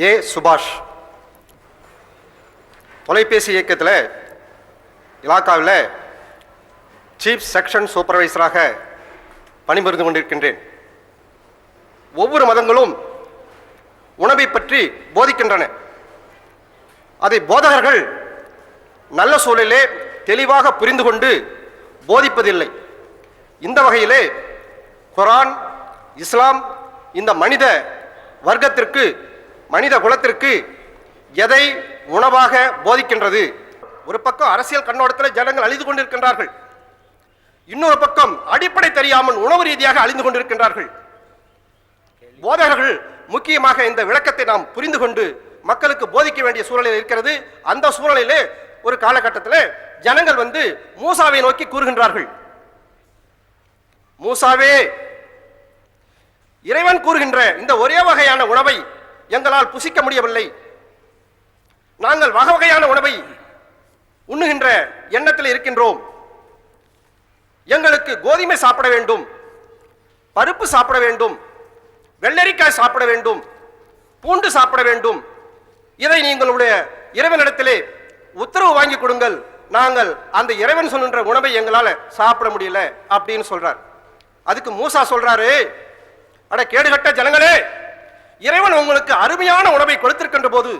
ஏ சுபாஷ். தொலைபேசி இயக்கத்தில் இலாக்காவில் சீஃப் செக்ஷன் சூப்பர்வைசராக பணிபுரிந்து கொண்டிருக்கின்றேன். ஒவ்வொரு மதங்களும் உணவை பற்றி போதிக்கின்றன. அதை போதகர்கள் நல்ல சூழலிலே தெளிவாக புரிந்து கொண்டு போதிப்பதில்லை. இந்த வகையிலே குரான் இஸ்லாம் இந்த மனித வர்க்கத்திற்கு மனித குலத்திற்கு எதை உணவாக போதிக்கின்றது? ஒரு பக்கம் அரசியல் கண்ணோட்டத்தில் ஜனங்கள் அழிந்து கொண்டிருக்கின்றார்கள். இன்னொரு பக்கம் அடிப்படை தெரியாமல் உணவு ரீதியாக அழிந்து கொண்டிருக்கின்றார்கள். போதகர்கள் முக்கியமாக இந்த விளக்கத்தை நாம் புரிந்து கொண்டு மக்களுக்கு போதிக்க வேண்டிய சூழலில் இருக்கிறது. அந்த சூழலிலே ஒரு காலகட்டத்தில் ஜனங்கள் வந்து மூசாவை நோக்கி கூறுகின்றார்கள். மூசாவே இறைவன் கூறுகின்ற இந்த ஒரே வகையான உணவை எங்களால் புசிக்க முடியவில்லை. நாங்கள் வகை வகையான உணவை உண்ணுகின்ற எண்ணத்தில் இருக்கின்றோம். எங்களுக்கு கோதுமை சாப்பிட வேண்டும் பருப்பு சாப்பிட வேண்டும் வெள்ளரிக்காய் சாப்பிட வேண்டும் பூண்டு சாப்பிட வேண்டும். இதை நீங்களுடைய இறைவனிடத்திலே உத்தரவு வாங்கி கொடுங்கள். நாங்கள் அந்த இறைவன் சொல்லுன்ற உணவை எங்களால் சாப்பிட முடியல அப்படின்னு சொல்றார். அதுக்கு மூசா சொல்றாரு அட கேடுகட்ட ஜனங்களே இறைவன் உங்களுக்கு அருமையான உணவை கொடுத்திருக்கின்ற போது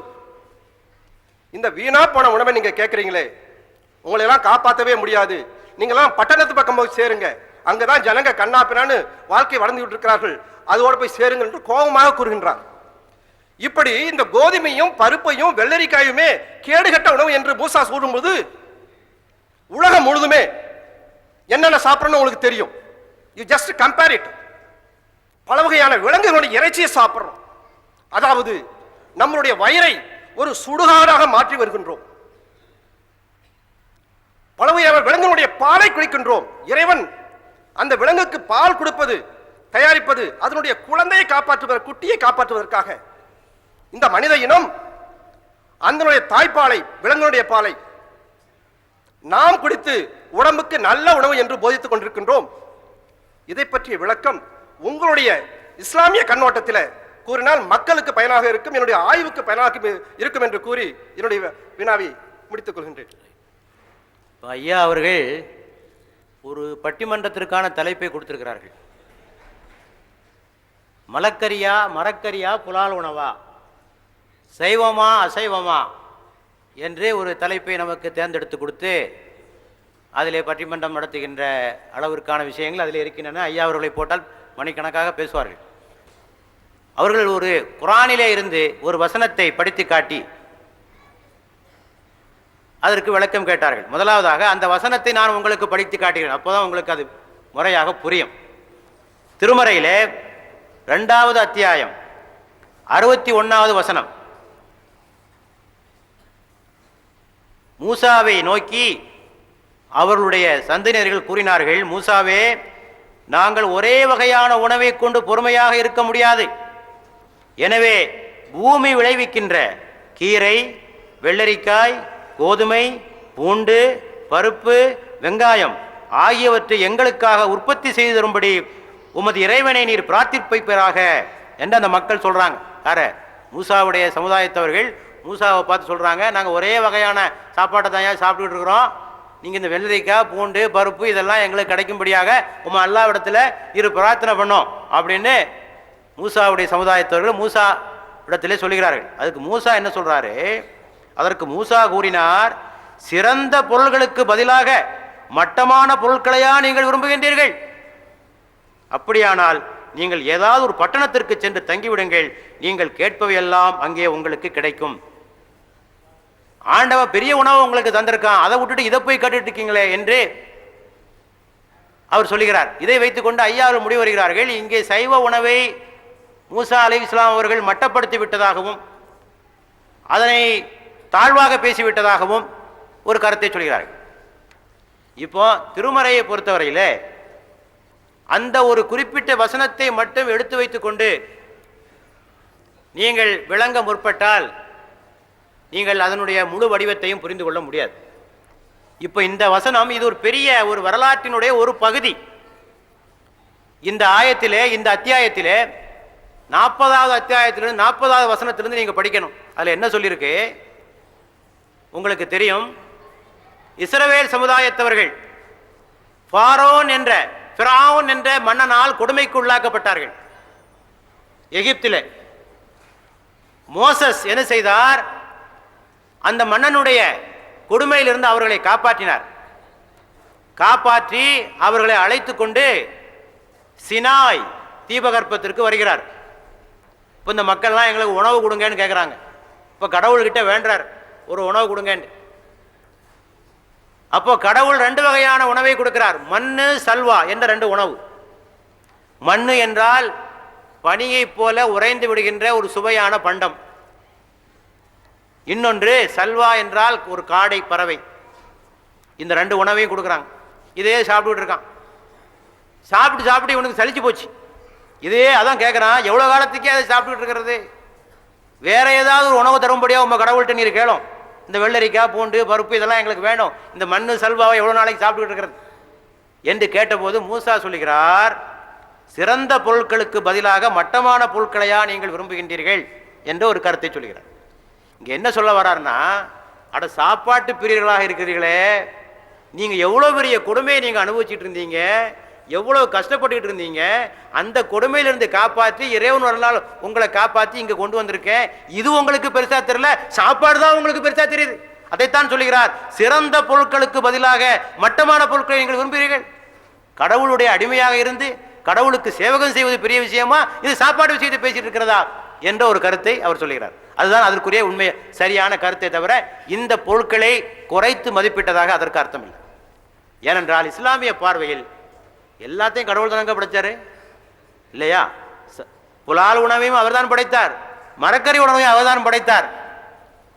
இந்த வீணா போன உணவை நீங்க கேட்கறீங்களே உங்களை எல்லாம் காப்பாற்றவே முடியாது. நீங்களாம் பட்டணத்து பக்கம் போய் சேருங்க. அங்கதான் ஜனங்க கண்ணாப்பினான்னு வாழ்க்கை வளர்ந்துகிட்டு இருக்கிறார்கள் அதோடு போய் சேருங்கள் என்று கோபமாக கூறுகின்றார். இப்படி இந்த கோதுமையும் பருப்பையும் வெள்ளரிக்காயுமே கேடுகட்ட உணவு என்று மூசா சொல்லும்போது உலகம் முழுதுமே என்னென்ன சாப்பிடணும் உங்களுக்கு தெரியும். யூ ஜஸ்ட் கம்பேர் இட் பல வகையான விலங்குகளுடைய இறைச்சியை சாப்பிட்றோம். அதாவது நம்மளுடைய வயரை ஒரு சுடுகாடாக மாற்றி வருகின்றோம். பல விலங்குடைய பாலை குளிக்கின்றோம் இறைவன் அந்த விலங்குக்கு பால் கொடுப்பது தயாரிப்பது அதனுடைய குழந்தையை காப்பாற்றுவதற்கு குட்டியை காப்பாற்றுவதற்காக. இந்த மனித இனம் அதனுடைய தாய்ப்பாலை விலங்குடைய பாலை நாம் குடித்து உடம்புக்கு நல்ல உணவு என்று போதித்துக் கொண்டிருக்கின்றோம். இதை பற்றிய விளக்கம் உங்களுடைய இஸ்லாமிய கண்ணோட்டத்தில் கூறினால் மக்களுக்கு பயனாக இருக்கும் என்னுடைய ஆய்வுக்கு பயனாக இருக்கும் என்று கூறி என்னுடைய வினாவை முடித்துக் கொள்கின்றேன். ஐயா அவர்கள் ஒரு பட்டிமன்றத்திற்கான தலைப்பை கொடுத்திருக்கிறார்கள். மலக்கரியா மரக்கரியா புலால் உணவா சைவமா அசைவமா என்று ஒரு தலைப்பை நமக்கு தேர்ந்தெடுத்து கொடுத்து அதிலே பட்டிமன்றம் நடத்துகின்ற அளவிற்கான விஷயங்கள் அதில் இருக்கின்றன. ஐயா அவர்களை போட்டால் மணிக்கணக்காக பேசுவார்கள். அவர்கள் ஒரு குரானிலே இருந்து ஒரு வசனத்தை படித்து காட்டி அதற்கு விளக்கம் கேட்டார்கள். முதலாவதாக அந்த வசனத்தை நான் உங்களுக்கு படித்து காட்டுகிறேன். அப்போதான் உங்களுக்கு அது முறையாக புரியும். திருமறையிலே ரெண்டாவது அத்தியாயம் அறுபத்தி ஒன்றாவது வசனம். மூசாவை நோக்கி அவர்களுடைய சந்ததியினர்கள் கூறினார்கள் மூசாவே நாங்கள் ஒரே வகையான உணவை கொண்டு பொறுமையாக இருக்க முடியாது. எனவே பூமி விளைவிக்கின்ற கீரை வெள்ளரிக்காய் கோதுமை பூண்டு பருப்பு வெங்காயம் ஆகியவற்றை எங்களுக்காக உற்பத்தி செய்து தரும்படி உமது இறைவனை நீர் பிரார்த்திப்பைப்பராக என்று அந்த மக்கள் சொல்கிறாங்க யார? மூசாவுடைய சமுதாயத்தவர்கள் மூசாவை பார்த்து சொல்கிறாங்க நாங்கள் ஒரே வகையான சாப்பாட்டை தான் சாப்பிட்டுக்கிட்டு இருக்கிறோம். நீங்கள் இந்த வெள்ளரிக்காய் பூண்டு பருப்பு இதெல்லாம் எங்களுக்கு கிடைக்கும்படியாக உமா எல்லா இடத்துல இரு பிரார்த்தனை பண்ணோம் அப்படின்னு மூசாவுடைய சமுதாயத்தவர்கள் மூசா இடத்திலே சொல்லுகிறார்கள். அதுக்கு மூசா என்ன சொல்கிறாரு அதற்கு மூசா கூறினார் சிறந்த பொருள்களுக்கு பதிலாக மட்டமான பொருட்களையா நீங்கள் விரும்புகின்றீர்கள்? அப்படியானால் நீங்கள் ஏதாவது ஒரு பட்டணத்திற்கு சென்று தங்கிவிடுங்கள். நீங்கள் கேட்பவையெல்லாம் அங்கே உங்களுக்கு கிடைக்கும். ஆண்டவன் பெரிய உணவு உங்களுக்கு தந்திருக்கான். அதை விட்டுட்டு இதை போய் கேட்டுட்டு இருக்கீங்களே என்று அவர் சொல்லுகிறார். இதை வைத்துக்கொண்டு ஐயாவில் முடிவு வருகிறார்கள். இங்கே சைவ உணவை மூசா அலை இஸ்லாம் அவர்கள் மட்டப்படுத்தி விட்டதாகவும் அதனை தாழ்வாக பேசிவிட்டதாகவும் ஒரு கருத்தை சொல்கிறார்கள். இப்போ திருமறையை பொறுத்தவரையிலே அந்த ஒரு குறிப்பிட்ட வசனத்தை மட்டும் எடுத்து வைத்துக்கொண்டு நீங்கள் விளங்க முற்பட்டால் நீங்கள் அதனுடைய முழு வடிவத்தையும் புரிந்து கொள்ள முடியாது. இப்போ இந்த வசனம் இது ஒரு பெரிய ஒரு வரலாற்றினுடைய ஒரு பகுதி. இந்த ஆயத்திலே இந்த அத்தியாயத்திலே நாற்பதாவது அத்தியாயத்திலிருந்து நாற்பதாவது வசனத்திலிருந்து நீங்கள் படிக்கணும். அதில் என்ன சொல்லியிருக்கு? உங்களுக்கு தெரியும் இஸ்ரவேல் சமுதாயத்தவர்கள் ஃபாரோன் என்ற ஃபிரௌன் என்ற மன்னனால் கொடுமைக்கு உள்ளாக்கப்பட்டார்கள் எகிப்தில். மோசஸ் என்ன செய்தார்? அந்த மன்னனுடைய கொடுமையிலிருந்து அவர்களை காப்பாற்றினார். காப்பாற்றி அவர்களை அழைத்து கொண்டு சினாய் தீபகற்பத்திற்கு வருகிறார். இப்போ இந்த மக்கள்லாம் எங்களுக்கு உணவு கொடுங்கன்னு கேட்குறாங்க இப்போ கடவுள்கிட்ட வேண்டார் ஒரு உணவு கொடுங்கன்னு. அப்போ கடவுள் ரெண்டு வகையான உணவை கொடுக்கிறார். மண்ணு சல்வா என்ற ரெண்டு உணவு. மண்ணு என்றால் பனியைப் போல உறைந்து விடுகின்ற ஒரு சுவையான பண்டம். இன்னொன்று சல்வா என்றால் ஒரு காடை பறவை. இந்த ரெண்டு உணவையும் கொடுக்குறாங்க. இதே சாப்பிட்டுட்டு இருக்கான். சாப்பிட்டு சாப்பிட்டு இவனுக்கு சலிச்சு போச்சு. இதே அதான் கேட்குறான் எவ்வளோ காலத்துக்கே அதை சாப்பிட்டுட்டு இருக்கிறது? வேற ஏதாவது ஒரு உணவு தரும்படியாக உங்கள் கடவுள்கிட்ட நீர் கேளும். இந்த வெள்ளரிக்காய் பூண்டு பருப்பு இதெல்லாம் எங்களுக்கு வேணும். இந்த மண் சல்வாவை எவ்வளோ நாளைக்கு சாப்பிட்டுட்டு இருக்கிறது? என்று கேட்டபோது மூசா சொல்லுகிறார் சிறந்த பொருட்களுக்கு பதிலாக மட்டமான பொருட்களையா நீங்கள் விரும்புகின்றீர்கள்? என்று ஒரு கருத்தை சொல்கிறார் இங்கே என்ன சொல்ல வர்றாருன்னா அட சாப்பாட்டு பிரியர்களாக இருக்கிறீர்களே நீங்கள் எவ்வளோ பெரிய கொடுமையை நீங்கள் அனுபவிச்சுட்டு இருந்தீங்க? எவ்வளோ கஷ்டப்பட்டுக்கிட்டு இருந்தீங்க? அந்த கொடுமையிலிருந்து காப்பாற்றி இறைவன் ஒரு நாள் உங்களை காப்பாற்றி இங்கே கொண்டு வந்திருக்கேன் இது உங்களுக்கு பெருசாக தெரியல சாப்பாடு தான் உங்களுக்கு பெருசாக தெரியுது. அதைத்தான் சொல்லுகிறார் சிறந்த பொருட்களுக்கு பதிலாக மட்டமான பொருட்களை நீங்கள் விரும்புகிறீர்கள். கடவுளுடைய அடிமையாக இருந்து கடவுளுக்கு சேவகம் செய்வது பெரிய விஷயமா? இது சாப்பாடு விஷயத்தை பேசிட்டு இருக்கிறதா? என்ற ஒரு கருத்தை அவர் சொல்லுகிறார் அதுதான் அதற்குரிய உண்மை சரியான கருத்தை தவிர இந்த பொருட்களை குறைத்து மதிப்பிட்டதாக அதற்கு அர்த்தம் இல்லை ஏனென்றால் இஸ்லாமிய பார்வையில் எல்லாத்தையும் கடவுள் தானங்க படைச்சாரு? இல்லையா? ச- புலால் உணவையும் அவர்தான் படைத்தார். மரக்கறி உணவையும் அவர்தான் படைத்தார்.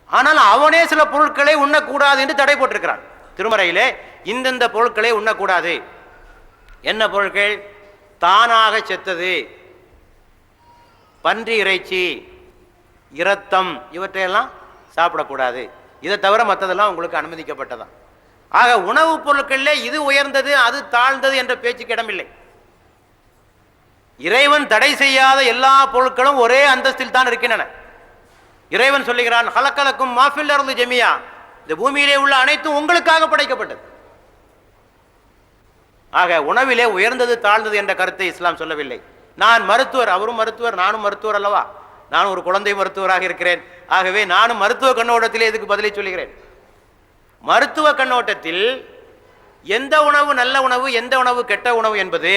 ஆனால் அவனே சில பொருட்களை உண்ணக்கூடாது என்று தடை போட்டிருக்கிறான். திருமறையிலே இந்தந்த பொருட்களை உண்ணக்கூடாது. என்ன பொருட்கள்? தானாக செத்தது. பன்றி இறைச்சி இரத்தம் இவற்றையெல்லாம் சாப்பிடக்கூடாது. இதை தவிர மற்றதெல்லாம் உங்களுக்கு அனுமதிக்கப்பட்டதான் ஆக உணவுப் பொருட்கள்ல இது உயர்ந்தது அது தாழ்ந்தது என்ற பேச்சுக்கு இடமில்லை. இறைவன் தடை செய்யாத எல்லா பொருட்களும் ஒரே அந்தஸ்தில் தான் இருக்கின்றன. இறைவன் சொல்லுகிறான் ஹலக்கலக்கும் மாஃபில் அருந்து ஜெமியா. இந்த பூமியிலே உள்ள அனைத்தும் உங்களுக்காக படைக்கப்பட்டது. ஆக உணவிலே உயர்ந்தது தாழ்ந்தது என்ற கருத்தை இஸ்லாம் சொல்லவில்லை. நான் மருத்துவர் அவரும் மருத்துவர் நானும் மருத்துவர் அல்லவா? நான் ஒரு குழந்தை மருத்துவராக இருக்கிறேன். ஆகவே நானும் மருத்துவ கண்ணோட்டத்திலே இதுக்கு பதிலை சொல்லுகிறேன். மருத்துவ கண்ணோட்டத்தில் எந்த உணவு நல்ல உணவு எந்த உணவு கெட்ட உணவு என்பது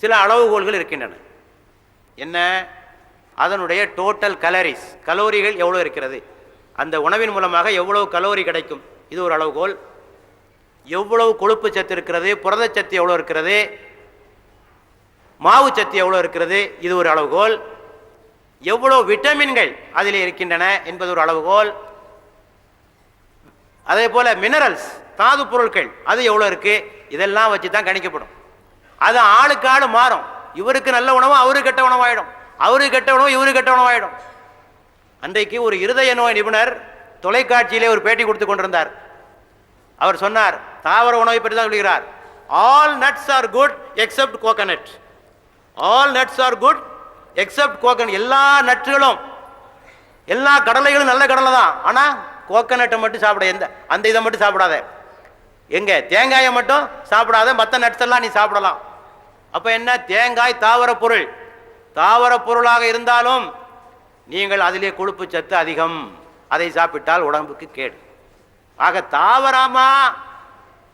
சில அளவுகோல்கள் இருக்கின்றன. என்ன? அதனுடைய டோட்டல் கலரிஸ் கலோரிகள் எவ்வளோ இருக்கிறது? அந்த உணவின் மூலமாக எவ்வளவு கலோரி கிடைக்கும்? இது ஒரு அளவுகோல். எவ்வளவு கொழுப்பு சத்து இருக்கிறது? புரதச்சத்து எவ்வளோ இருக்கிறது? மாவு சத்து எவ்வளோ இருக்கிறது? இது ஒரு அளவுகோல். எவ்வளோ விட்டமின்கள் அதில் இருக்கின்றன என்பது ஒரு அளவுகோல். அதே போல் மினரல்ஸ் தாது பொருட்கள் அது எவ்வளோ இருக்குது இதெல்லாம் வச்சு தான் கணிக்கப்படும். அது ஆளுக்கு ஆள் மாறும். இவருக்கு நல்ல உணவு அவரு கெட்ட உணவாயிடும். அவரு கெட்ட உணவு இவரு கெட்ட உணவாயிடும். அன்றைக்கு ஒரு இருதய நோய் நிபுணர் தொலைக்காட்சியிலே ஒரு பேட்டி கொடுத்து கொண்டிருந்தார். அவர் சொன்னார் தாவர உணவை பற்றி தான் சொல்கிறார். All nuts are good except coconut all nuts are good except coconut எல்லா நட்டுகளும் எல்லா கடலைகளும் நல்ல கடலை தான் ஆனால் கோகனட்டை மட்டும் சாப்பிட. எந்த அந்த இதை மட்டும் சாப்பிடாத. எங்கே? தேங்காயை மட்டும் சாப்பிடாத. மற்ற நட்ஸ் எல்லாம் நீ சாப்பிடலாம். அப்போ என்ன? தேங்காய் தாவர பொருள். தாவர பொருளாக இருந்தாலும் நீங்கள் அதிலே கொழுப்பு சத்து அதிகம். அதை சாப்பிட்டால் உடம்புக்கு கேடு. ஆக தாவரமா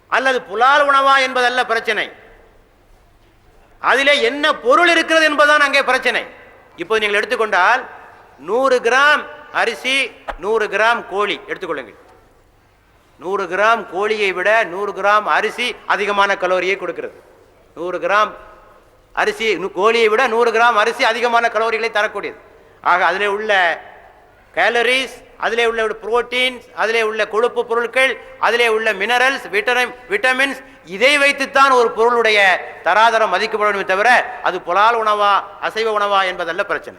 அல்லது புலால் உணவா என்பதல்ல பிரச்சனை. அதிலே என்ன பொருள் இருக்கிறது என்பதுதான் அங்கே பிரச்சனை. இப்போது நீங்கள் எடுத்துக்கொண்டால் நூறு கிராம் அரிசி நூறு கிராம் கோழி. எடுத்துக்கொள்ளுங்கள். நூறு கிராம் கோழியை விட நூறு கிராம் அரிசி அதிகமான கலோரியை கொடுக்கிறது. நூறு கிராம் அரிசி கோழியை விட நூறு கிராம் அரிசி அதிகமான கலோரிகளை தரக்கூடியது. ஆக அதிலே உள்ள கேலரிஸ் அதிலே உள்ள புரோட்டீன்ஸ் அதிலே உள்ள கொழுப்பு பொருட்கள் அதிலே உள்ள மினரல்ஸ் விட்டமின் விட்டமின்ஸ் இதை வைத்துத்தான் ஒரு பொருளுடைய தராதரம் மதிக்கப்படணுமே தவிர அது புலால் உணவா அசைவ உணவா என்பதல்ல பிரச்சனை.